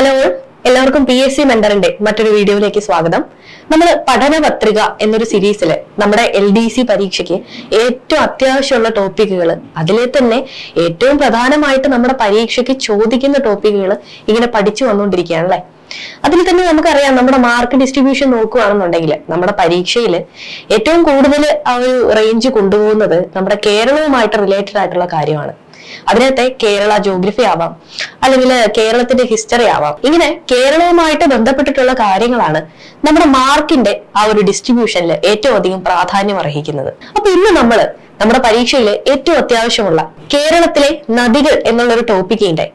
Hello എല്ലാവർക്കും P S C മെന്ററിന്റെ മറ്റൊരു വീഡിയോയിലേക്ക് സ്വാഗതം. നമ്മൾ പഠന പത്രിക എന്നൊരു സീരീസിൽ നമ്മുടെ എൽ ഡി സി പരീക്ഷയ്ക്ക് ഏറ്റവും അത്യാവശ്യമുള്ള ടോപ്പിക്കുകൾ അതിലെ തന്നെ ഏറ്റവും പ്രധാനമായിട്ട് നമ്മുടെ പരീക്ഷയ്ക്ക് ചോദിക്കുന്ന ടോപ്പിക്കുകൾ ഇങ്ങനെ പഠിച്ചു വന്നുകൊണ്ടിരിക്കുകയാണ് അല്ലേ? അതിൽ തന്നെ നമുക്കറിയാം നമ്മുടെ മാർക്ക് ഡിസ്ട്രിബ്യൂഷൻ നോക്കുകയാണെന്നുണ്ടെങ്കിൽ നമ്മുടെ പരീക്ഷയിൽ ഏറ്റവും കൂടുതൽ ആ ഒരു റേഞ്ച് കൊണ്ടുപോകുന്നത് നമ്മുടെ കേരളവുമായിട്ട് റിലേറ്റഡ് ആയിട്ടുള്ള കാര്യമാണ്. അതിനകത്തെ കേരള ജോഗ്രഫി ആവാം അല്ലെങ്കിൽ കേരളത്തിന്റെ ഹിസ്റ്ററി ആവാം. ഇങ്ങനെ കേരളവുമായിട്ട് ബന്ധപ്പെട്ടിട്ടുള്ള കാര്യങ്ങളാണ് നമ്മുടെ മാർക്കിന്റെ ആ ഒരു ഡിസ്ട്രിബ്യൂഷനിൽ ഏറ്റവും അധികം പ്രാധാന്യം അർഹിക്കുന്നത്. അപ്പൊ ഇന്ന് നമ്മൾ നമ്മുടെ പരീക്ഷയിൽ ഏറ്റവും അത്യാവശ്യമുള്ള കേരളത്തിലെ നദികൾ എന്നുള്ള ഒരു ടോപ്പിക്കിന്റെ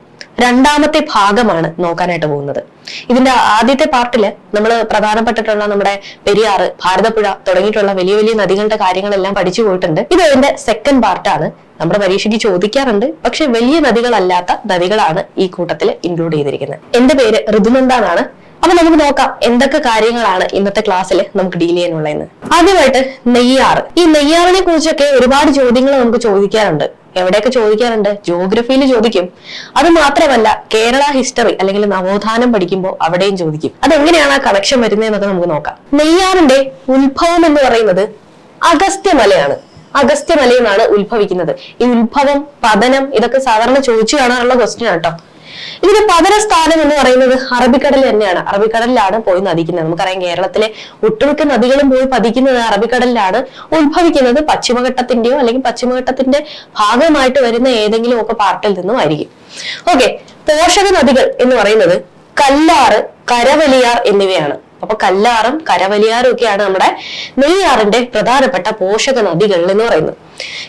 രണ്ടാമത്തെ ഭാഗമാണ് നോക്കാനായിട്ട് പോകുന്നത്. ഇതിന്റെ ആദ്യത്തെ പാർട്ടിൽ നമ്മൾ പ്രധാനപ്പെട്ടിട്ടുള്ള നമ്മുടെ പെരിയാറ് ഭാരതപ്പുഴ തുടങ്ങിയിട്ടുള്ള വലിയ വലിയ നദികളുടെ കാര്യങ്ങളെല്ലാം പഠിച്ചു പോയിട്ടുണ്ട്. ഇത് ഇതിന്റെ സെക്കൻഡ് പാർട്ടാണ് നമ്മുടെ പരീക്ഷയ്ക്ക് ചോദിക്കാറുണ്ട്. പക്ഷെ വലിയ നദികളല്ലാത്ത നദികളാണ് ഈ കൂട്ടത്തിൽ ഇൻക്ലൂഡ് ചെയ്തിരിക്കുന്നത്. എന്റെ പേര് ഋതുനന്ദാണ് അപ്പൊ നമുക്ക് നോക്കാം എന്തൊക്കെ കാര്യങ്ങളാണ് ഇന്നത്തെ ക്ലാസ്സിൽ നമുക്ക് ഡീൽ ചെയ്യാനുള്ളതെന്ന്. ആദ്യമായിട്ട് നെയ്യാറ് ഈ നെയ്യാറിനെ കുറിച്ചൊക്കെ ഒരുപാട് ചോദ്യങ്ങൾ നമുക്ക് ചോദിക്കാറുണ്ട്. എവിടെയൊക്കെ ചോദിക്കാറുണ്ട്? ജോഗ്രഫിയിൽ ചോദിക്കും. അത് മാത്രമല്ല കേരള ഹിസ്റ്ററി അല്ലെങ്കിൽ നവോത്ഥാനം പഠിക്കുമ്പോൾ അവിടെയും ചോദിക്കും. അതെങ്ങനെയാണ് ആ കണക്ഷൻ വരുന്നതെന്നൊക്കെ നമുക്ക് നോക്കാം. നെയ്യാറിന്റെ ഉത്ഭവം എന്ന് പറയുന്നത് അഗസ്ത്യമലയാണ് അഗസ്ത്യമലയിൽ നിന്നാണ് ഉത്ഭവിക്കുന്നത്. ഈ ഉത്ഭവം പതനം ഇതൊക്കെ സാധാരണ ചോദിച്ചു കാണാനുള്ള ക്വസ്റ്റ്യൻ ആട്ടോ ഇതിന്റെ പതന സ്ഥാനം എന്ന് പറയുന്നത് അറബിക്കടൽ തന്നെയാണ്. അറബിക്കടലിലാണ് പോയി നദിക്കുന്നത്. നമുക്കറിയാം കേരളത്തിലെ ഒട്ടുമിക്ക നദികളും പോയി പതിക്കുന്നത് അറബിക്കടലിലാണ്. ഉത്ഭവിക്കുന്നത് പശ്ചിമഘട്ടത്തിന്റെയോ അല്ലെങ്കിൽ പശ്ചിമഘട്ടത്തിന്റെ ഭാഗമായിട്ട് വരുന്ന ഏതെങ്കിലും ഒക്കെ പാർട്ടിൽ നിന്നും ആയിരിക്കും. ഓക്കെ പോഷക നദികൾ എന്ന് പറയുന്നത് കല്ലാറ് കരവലിയാർ എന്നിവയാണ്. അപ്പൊ കല്ലാറും കരവലിയാറും ഒക്കെയാണ് നമ്മുടെ നെയ്യാറിന്റെ പ്രധാനപ്പെട്ട പോഷക നദികൾ എന്ന് പറയുന്നത്.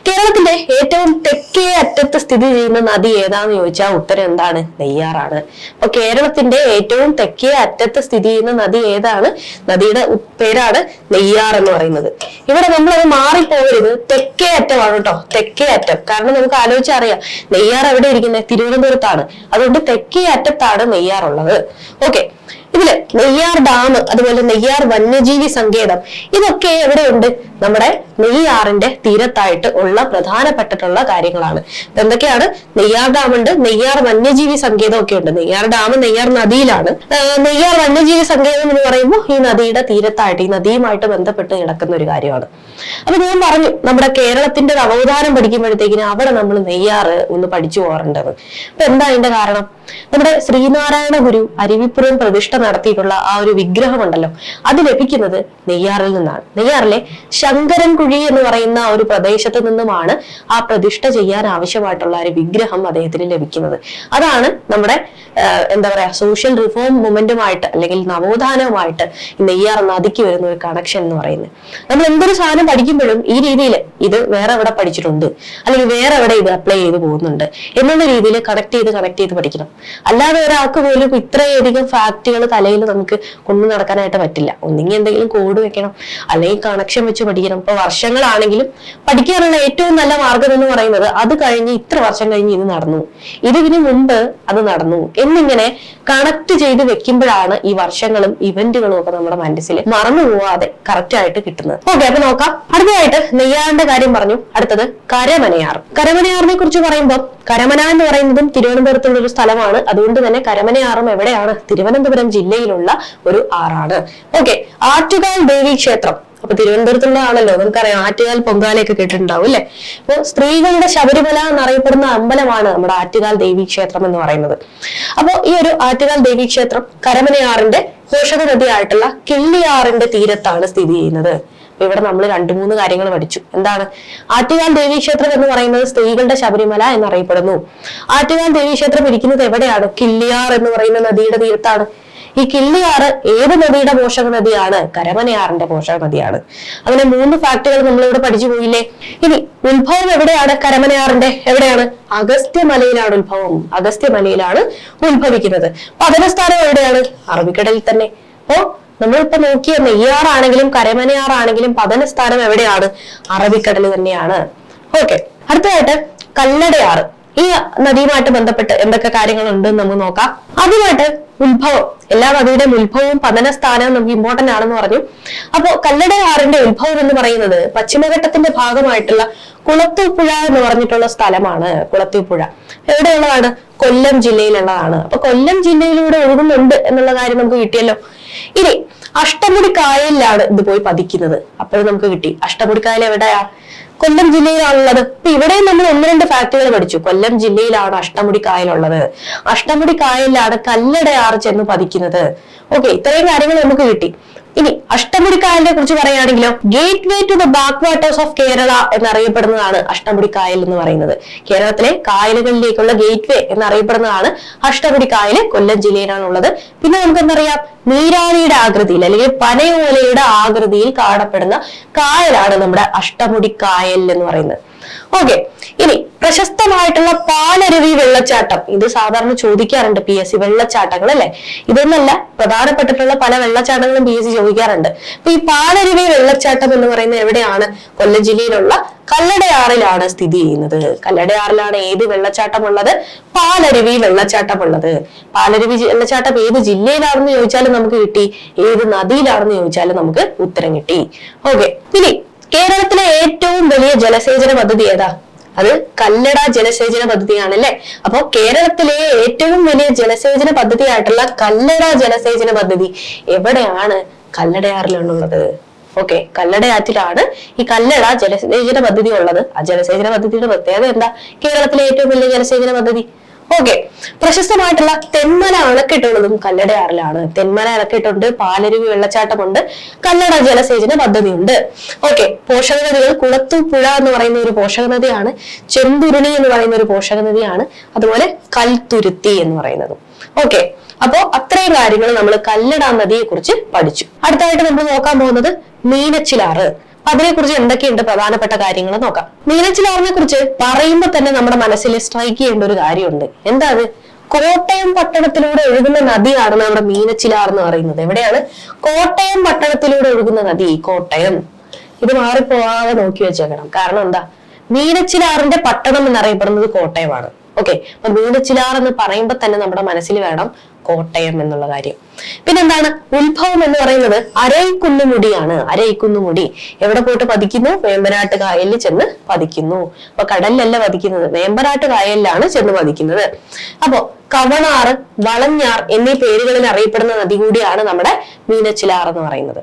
കേരളത്തിന്റെ ഏറ്റവും തെക്കേ അറ്റത്ത് സ്ഥിതി ചെയ്യുന്ന നദി ഏതാന്ന് ചോദിച്ചാൽ ഉത്തരം എന്താണ്? നെയ്യാറാണ്. അപ്പൊ കേരളത്തിന്റെ ഏറ്റവും തെക്കേ അറ്റത്ത് സ്ഥിതി ചെയ്യുന്ന നദി ഏതാണ്? നദിയുടെ പേരാണ് നെയ്യാർ എന്ന് പറയുന്നത്. ഇവിടെ നമ്മൾ അത് മാറിപ്പോകരുത്. തെക്കേ അറ്റമാണ് കേട്ടോ. തെക്കേ അറ്റം. കാരണം നമുക്ക് ആലോചിച്ചറിയാം. നെയ്യാർ എവിടെ ഇരിക്കുന്നത്? തിരുവനന്തപുരത്താണ്. അതുകൊണ്ട് തെക്കേ അറ്റത്താണ് നെയ്യാറുള്ളത്. ഓക്കെ. ഇതിൽ നെയ്യാർ ഡാം അതുപോലെ നെയ്യാർ വന്യജീവി സങ്കേതം ഇതൊക്കെ എവിടെയുണ്ട്? നമ്മുടെ നെയ്യാറിന്റെ തീരത്തായിട്ട് ഉള്ള പ്രധാനപ്പെട്ടിട്ടുള്ള കാര്യങ്ങളാണ്. എന്തൊക്കെയാണ്? നെയ്യാർ ഡാം ഉണ്ട് നെയ്യാർ വന്യജീവി സങ്കേതം ഒക്കെ ഉണ്ട്. നെയ്യാർ ഡാം നെയ്യാർ നദിയിലാണ്. നെയ്യാർ വന്യജീവി സങ്കേതം എന്ന് പറയുമ്പോൾ ഈ നദിയുടെ തീരത്തായിട്ട് ഈ നദിയുമായിട്ട് ബന്ധപ്പെട്ട് കിടക്കുന്ന ഒരു കാര്യമാണ്. അപ്പൊ ഞാൻ പറഞ്ഞു നമ്മുടെ കേരളത്തിന്റെ അവതാരം പഠിക്കുമ്പോഴത്തേക്കിന് അവിടെ നമ്മൾ നെയ്യാറ് ഒന്ന് പഠിച്ചു പോകാറുണ്ടത് അപ്പൊ എന്താ അതിന്റെ കാരണം? നമ്മുടെ ശ്രീനാരായണ ഗുരു അരുവിപ്പുറം പ്രതിഷ്ഠ നടത്തിയിട്ടുള്ള ആ ഒരു വിഗ്രഹമുണ്ടല്ലോ. അത് ലഭിക്കുന്നത് നെയ്യാറിൽ നിന്നാണ്. നെയ്യാറിലെ ശങ്കരൻകുഴി എന്ന് പറയുന്ന ഒരു പ്രദേശത്ത് നിന്നുമാണ് ആ പ്രതിഷ്ഠ ചെയ്യാൻ ആവശ്യമായിട്ടുള്ള ഒരു വിഗ്രഹം അദ്ദേഹത്തിന് ലഭിക്കുന്നത്. അതാണ് നമ്മുടെ എന്താ പറയാ സോഷ്യൽ റിഫോം മൂവ്മെന്റുമായിട്ട് അല്ലെങ്കിൽ നവോത്ഥാനവുമായിട്ട് നെയ്യാർ നദിക്ക് വരുന്ന ഒരു കണക്ഷൻ എന്ന് പറയുന്നത്. നമ്മൾ എന്തൊരു സാധനം പഠിക്കുമ്പോഴും ഈ രീതിയിൽ ഇത് വേറെ എവിടെ പഠിച്ചിട്ടുണ്ട്? അല്ലെങ്കിൽ വേറെ എവിടെ ഇത് അപ്ലൈ ചെയ്ത് പോകുന്നുണ്ട്? എന്നുള്ള രീതിയിൽ കണക്ട് ചെയ്ത് കണക്ട് ചെയ്ത് പഠിക്കണം. അല്ലാതെ ഒരാൾക്ക് പോലും ഇത്രയധികം ഫാക്റ്റുകൾ തലയിൽ നമുക്ക് കൊണ്ടു നടക്കാനായിട്ട് പറ്റില്ല. ഒന്നെങ്കിൽ എന്തെങ്കിലും കോഡ് വെക്കണം. അല്ലെങ്കിൽ കണക്ഷൻ വെച്ച് പഠിക്കണം. ഇപ്പൊ വർഷങ്ങളാണെങ്കിലും പഠിക്കാനുള്ള ഏറ്റവും നല്ല മാർഗം എന്ന് പറയുന്നത് അത് കഴിഞ്ഞ് ഇത്ര വർഷം കഴിഞ്ഞ് ഇത് നടന്നു. ഇതിന് മുമ്പ് അത് നടന്നു. എന്നിങ്ങനെ കണക്ട് ചെയ്ത് വെക്കുമ്പോഴാണ് ഈ വർഷങ്ങളും ഇവന്റുകളും ഒക്കെ നമ്മുടെ മനസ്സിൽ മറന്നു പോവാതെ കറക്റ്റ് ആയിട്ട് കിട്ടുന്നത്. ഓക്കെ അപ്പൊ നോക്കാം. അടുത്തതായിട്ട് നെയ്യാറിന്റെ കാര്യം പറഞ്ഞു. അടുത്തത് കരമനയാർ. കരമനയാറിനെ കുറിച്ച് പറയുമ്പോൾ കരമന എന്ന് പറയുന്നതും തിരുവനന്തപുരത്തുള്ള ഒരു സ്ഥലമാണ്. അതുകൊണ്ട് തന്നെ കരമനയാറും എവിടെയാണ്? തിരുവനന്തപുരം ജില്ലയിലുള്ള ഒരു ആറാണ്. ഓക്കെ ആറ്റുകാൽ ദേവി ക്ഷേത്രം. അപ്പൊ തിരുവനന്തപുരത്തുള്ള ആണല്ലോ നമുക്കറിയാം ആറ്റുകാൽ പൊങ്കാലയൊക്കെ കേട്ടിട്ടുണ്ടാവും അല്ലെ? അപ്പൊ സ്ത്രീകളുടെ ശബരിമല എന്നറിയപ്പെടുന്ന അമ്പലമാണ് നമ്മുടെ ആറ്റുകാൽ ദേവി ക്ഷേത്രം എന്ന് പറയുന്നത്. അപ്പൊ ഈ ഒരു ആറ്റുകാൽ ദേവി ക്ഷേത്രം കരമനയാറിന്റെ പോഷക നദിയായിട്ടുള്ള കിള്ളിയാറിന്റെ തീരത്താണ് സ്ഥിതി ചെയ്യുന്നത്. ഇവിടെ നമ്മൾ രണ്ടു മൂന്ന് കാര്യങ്ങൾ പഠിച്ചു. എന്താണ്? ആറ്റുകാൽ ദേവി ക്ഷേത്രം എന്ന് പറയുന്നത് സ്ത്രീകളുടെ ശബരിമല എന്നറിയപ്പെടുന്നു. ആറ്റുകാൽ ദേവി ക്ഷേത്രം ഇരിക്കുന്നത് എവിടെയാണ്? കിള്ളിയാർ എന്ന് പറയുന്ന നദിയുടെ തീരത്താണ്. ഈ കിള്ളിയാറ് ഏത് നദിയുടെ പോഷക നദിയാണ്? കരമനയാറിന്റെ പോഷക നദിയാണ്. അങ്ങനെ മൂന്ന് ഫാക്ടുകൾ നമ്മളിവിടെ പഠിച്ചു പോയില്ലേ? ഇനി ഉത്ഭവം എവിടെയാണ്? കരമനയാറിന്റെ എവിടെയാണ്? അഗസ്ത്യമലയിലാണ് ഉത്ഭവം. അഗസ്ത്യമലയിലാണ് ഉത്ഭവിക്കുന്നത്. പതനസ്ഥാനം എവിടെയാണ്? അറബിക്കടലിൽ തന്നെ. അപ്പോ നമ്മളിപ്പോ നോക്കിയ നെയ്യാറാണെങ്കിലും കരമനയാറാണെങ്കിലും പതനസ്ഥാനം എവിടെയാണ്? അറബിക്കടൽ തന്നെയാണ്. ഓക്കെ അടുത്തതായിട്ട് കല്ലടയാറ്. ഈ നദിയുമായിട്ട് ബന്ധപ്പെട്ട് എന്തൊക്കെ കാര്യങ്ങളുണ്ട് നമുക്ക് നോക്കാം. ആദ്യമായിട്ട് ഉത്ഭവം. എല്ലാ നദിയുടെയും ഉത്ഭവവും പതന സ്ഥാനവും നമുക്ക് ഇമ്പോർട്ടന്റ് ആണെന്ന് പറഞ്ഞു. അപ്പോ കല്ലടയാറിന്റെ ഉത്ഭവം എന്ന് പറയുന്നത് പശ്ചിമഘട്ടത്തിന്റെ ഭാഗമായിട്ടുള്ള കുളത്തൂപ്പുഴ എന്ന് പറഞ്ഞിട്ടുള്ള സ്ഥലമാണ് കുളത്തൂപ്പുഴ. എവിടെയുള്ളതാണ്? കൊല്ലം ജില്ലയിലുള്ളതാണ്. അപ്പൊ കൊല്ലം ജില്ലയിലൂടെ ഒഴുകുന്നുണ്ട് എന്നുള്ള കാര്യം നമുക്ക് കിട്ടിയല്ലോ. ഇനി അഷ്ടമുടി കായലിലാണ് ഇത് പോയി പതിക്കുന്നത്. അപ്പോഴും നമുക്ക് കിട്ടി. അഷ്ടമുടി കായൽ എവിടെയാ? കൊല്ലം ജില്ലയിലാണുള്ളത്. ഇപ്പൊ ഇവിടെ നമ്മൾ ഒന്ന് രണ്ട് ഫാക്ടുകൾ പഠിച്ചു. കൊല്ലം ജില്ലയിലാണ് അഷ്ടമുടി കായലുള്ളത്. അഷ്ടമുടി കായലിലാണ് കല്ലടയാർ ചെന്ന് പതിക്കുന്നത്. ഓക്കെ ഇത്രയും കാര്യങ്ങൾ നമുക്ക് കിട്ടി. ഇനി അഷ്ടമുടി കായലിനെ കുറിച്ച് പറയുകയാണെങ്കിലോ gateway to the backwaters of Kerala എന്നറിയപ്പെടുന്നതാണ് Ashtamudi കായൽ എന്ന് പറയുന്നത്. കേരളത്തിലെ കായലുകളിലേക്കുള്ള ഗേറ്റ് വേ എന്നറിയപ്പെടുന്നതാണ് അഷ്ടമുടി കായൽ കൊല്ലം ജില്ലയിലാണുള്ളത്. പിന്നെ നമുക്ക് എന്തറിയാം നീരാളിയുടെ ആകൃതിയിൽ അല്ലെങ്കിൽ പനയോലയുടെ ആകൃതിയിൽ കാണപ്പെടുന്ന കായലാണ് നമ്മുടെ അഷ്ടമുടി കായൽ എന്ന് പറയുന്നത്. ഓക്കെ ഇനി പ്രശസ്തമായിട്ടുള്ള പാലരുവി വെള്ളച്ചാട്ടം. ഇത് സാധാരണ ചോദിക്കാറുണ്ട് പി എസ് സി വെള്ളച്ചാട്ടങ്ങൾ അല്ലെ? ഇതൊന്നല്ല പ്രധാനപ്പെട്ടിട്ടുള്ള പല വെള്ളച്ചാട്ടങ്ങളും പി എസ് സി ചോദിക്കാറുണ്ട്. അപ്പൊ ഈ പാലരുവി വെള്ളച്ചാട്ടം എന്ന് പറയുന്നത് എവിടെയാണ്? കൊല്ലം ജില്ലയിലുള്ള കല്ലടയാറിലാണ് സ്ഥിതി ചെയ്യുന്നത്. കല്ലടയാറിലാണ് ഏത് വെള്ളച്ചാട്ടം ഉള്ളത് പാലരുവി വെള്ളച്ചാട്ടം ഉള്ളത് പാലരുവി വെള്ളച്ചാട്ടം ഏത് ജില്ലയിലാണെന്ന് ചോദിച്ചാലും നമുക്ക് കിട്ടി ഏത് നദിയിലാണെന്ന് ചോദിച്ചാലും നമുക്ക് ഉത്തരം കിട്ടി. ഓക്കെ ഇനി കേരളത്തിലെ ഏറ്റവും വലിയ ജലസേചന പദ്ധതി ഏതാ? അത് കല്ലട ജലസേചന പദ്ധതിയാണ് അല്ലെ അപ്പോ കേരളത്തിലെ ഏറ്റവും വലിയ ജലസേചന പദ്ധതിയായിട്ടുള്ള കല്ലട ജലസേചന പദ്ധതി എവിടെയാണ് കല്ലടയാറിലുള്ളത്? ഓക്കെ കല്ലടയാറ്റിലാണ് ഈ കല്ലട ജലസേചന പദ്ധതി ഉള്ളത്. ആ ജലസേചന പദ്ധതിയുടെ പ്രത്യേകത എന്താ? കേരളത്തിലെ ഏറ്റവും വലിയ ജലസേചന പദ്ധതി. ഓക്കെ പ്രശസ്തമായിട്ടുള്ള തെന്മല അണക്കെട്ടുള്ളതും കല്ലടയാറിലാണ് തെന്മല അണക്കെട്ടുണ്ട് പാലരുവി വെള്ളച്ചാട്ടമുണ്ട് കല്ലട ജലസേചന പദ്ധതിയുണ്ട്. ഓക്കെ പോഷക നദികൾ കുളത്തുപുഴ എന്ന് പറയുന്ന ഒരു പോഷക നദിയാണ് എന്ന് പറയുന്ന ഒരു പോഷക നദിയാണ് അതുപോലെ കൽത്തുരുത്തി എന്ന് പറയുന്നതും. ഓക്കെ അപ്പോ അത്രയും കാര്യങ്ങൾ നമ്മൾ കല്ലട നദിയെ കുറിച്ച് പഠിച്ചു. അടുത്തായിട്ട് നമ്മൾ നോക്കാൻ പോകുന്നത് മീനച്ചിലാറ്. അപ്പൊ അതിനെക്കുറിച്ച് എന്തൊക്കെയുണ്ട് പ്രധാനപ്പെട്ട കാര്യങ്ങൾ നോക്കാം. മീനച്ചിലാറിനെ കുറിച്ച് പറയുമ്പോൾ തന്നെ നമ്മുടെ മനസ്സിൽ സ്ട്രൈക്ക് ചെയ്യേണ്ട ഒരു കാര്യമുണ്ട്. എന്താ അത് കോട്ടയം പട്ടണത്തിലൂടെ ഒഴുകുന്ന നദിയാണ് നമ്മുടെ മീനച്ചിലാർ എന്ന് പറയുന്നത്. എവിടെയാണ്? കോട്ടയം പട്ടണത്തിലൂടെ ഒഴുകുന്ന നദി കോട്ടയം. ഇത് മാറിപ്പോവാതെ നോക്കി വെച്ചേക്കണം. കാരണം എന്താ? മീനച്ചിലാറിന്റെ പട്ടണം എന്നറിയപ്പെടുന്നത് കോട്ടയമാണ്. ഓക്കെ അപ്പൊ മീനച്ചിലാർ എന്ന് പറയുമ്പോൾ തന്നെ നമ്മുടെ മനസ്സിൽ വേണം കോട്ടയം എന്നുള്ള കാര്യം. പിന്നെന്താണ്? ഉത്ഭവം എന്ന് പറയുന്നത് അരൈക്കുന്നുമുടിയാണ് അരൈക്കുന്നുമുടി എവിടെ പോയിട്ട് പതിക്കുന്നു? വേമ്പനാട്ട് കായലിൽ ചെന്ന് പതിക്കുന്നു. അപ്പൊ കടലിലല്ല പതിക്കുന്നത്. വേമ്പനാട്ട് കായലിലാണ് ചെന്ന് പതിക്കുന്നത്. അപ്പോ കവണാറ് വളഞ്ഞാർ എന്നീ പേരുകളിൽ അറിയപ്പെടുന്ന നദി കൂടിയാണ് നമ്മുടെ മീനച്ചിലാർ എന്ന് പറയുന്നത്.